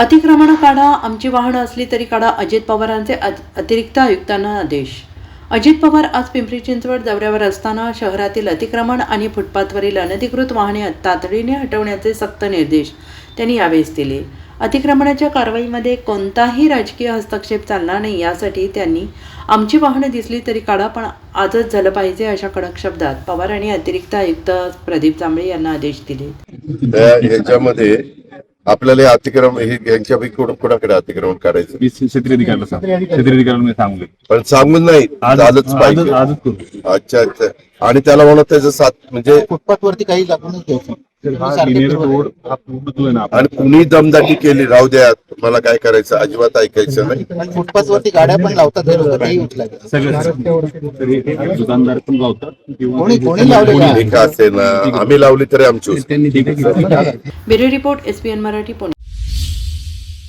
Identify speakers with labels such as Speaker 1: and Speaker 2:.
Speaker 1: अतिक्रमण काढा आमची वाहनं असली तरी काढा अजित पवारांचे अतिरिक्त आयुक्तांना आदेश. अजित पवार आज पिंपरी चिंचवड दौऱ्यावर असताना शहरातील अतिक्रमण आणि फुटपाथवरील अनधिकृत वाहने तातडीने हटवण्याचे सक्त निर्देश त्यांनी यावेळेस दिले. अतिक्रमणाच्या कारवाईमध्ये कोणताही राजकीय हस्तक्षेप चालणार नाही यासाठी त्यांनी आमची वाहनं दिसली तरी काढा पण आजच झालं पाहिजे अशा कडक शब्दात पवार आणि अतिरिक्त आयुक्त प्रदीप जांभळे यांना आदेश दिले.
Speaker 2: याच्यामध्ये आपल्याला हे अतिक्रमण हे यांच्यापैकी कोण कोणाकडे अतिक्रमण करायचं
Speaker 3: मी क्षेत्रीय अधिकाऱ्याला सांग क्षेत्रीय अधिकाऱ्याला मी सांगले
Speaker 2: पण सांगून नाही झालंच पाहिजे.
Speaker 3: आजच करू.
Speaker 2: अच्छा अच्छा. आणि त्याला म्हणत त्याचं सात म्हणजे
Speaker 4: फुटपाथ वरती काही
Speaker 3: लिनियर रोड हा पूर्ण
Speaker 2: आणि कुणी दमदाटी केली राहू द्या मला काय करायचं अजिबात ऐकायचं नाही.
Speaker 4: फुटपाथ वरती गाड्या पण लावतात हे लोक तेही उचलायचं
Speaker 3: सगळं तर दुकानदार पण लावतात
Speaker 4: कोणी कोणी लावलेलं आहे
Speaker 2: का आम्ही लावली तरी आमची
Speaker 3: आहे
Speaker 1: bureau report SBN Marathi Pune.